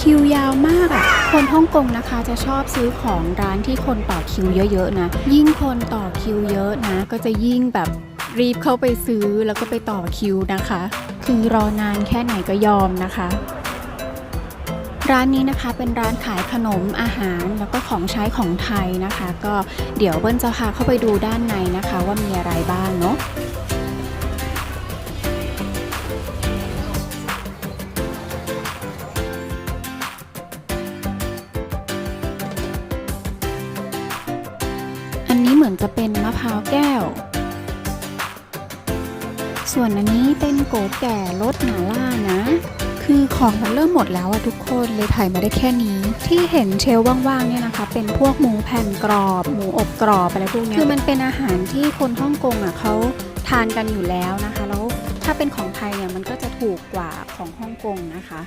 คิวยาวมากอะ่ะ คนฮ่องกงนะคะจะชอบซื้อของร้านที่คนต่อคิวเยอะๆนะ ยิ่งคนต่อคิวเยอะนะ ก็จะยิ่งแบบรีบเข้าไปซื้อแล้วก็ไปต่อคิวนะคะ คือรอนานแค่ไหนก็ยอมนะคะ ร้านนี้นะคะเป็นร้านขายขนมอาหารแล้วก็ของใช้ของไทยนะคะ ก็เดี๋ยวเบิ้ลจะพาเข้าไปดูด้านในนะคะ ว่ามีอะไรบ้างเนาะ เหมือนจะเป็นมะพร้าวแก้ว ส่วนอันนี้เป็นโกแก่รสหมาล่านะ คือของมันเริ่มหมดแล้วอะทุกคนเลยถ่ายมาได้แค่นี้ ที่เห็นเชลว่างๆเนี่ยนะคะ เป็นพวกหมูแผ่นกรอบ หมูอบกรอบอะไรพวกนี้คือมันเป็นอาหารที่คนฮ่องกงอะเขาทานกันอยู่แล้วนะคะ แล้วถ้าเป็นของไทยเนี่ยมันก็จะถูกกว่าของฮ่องกงนะคะ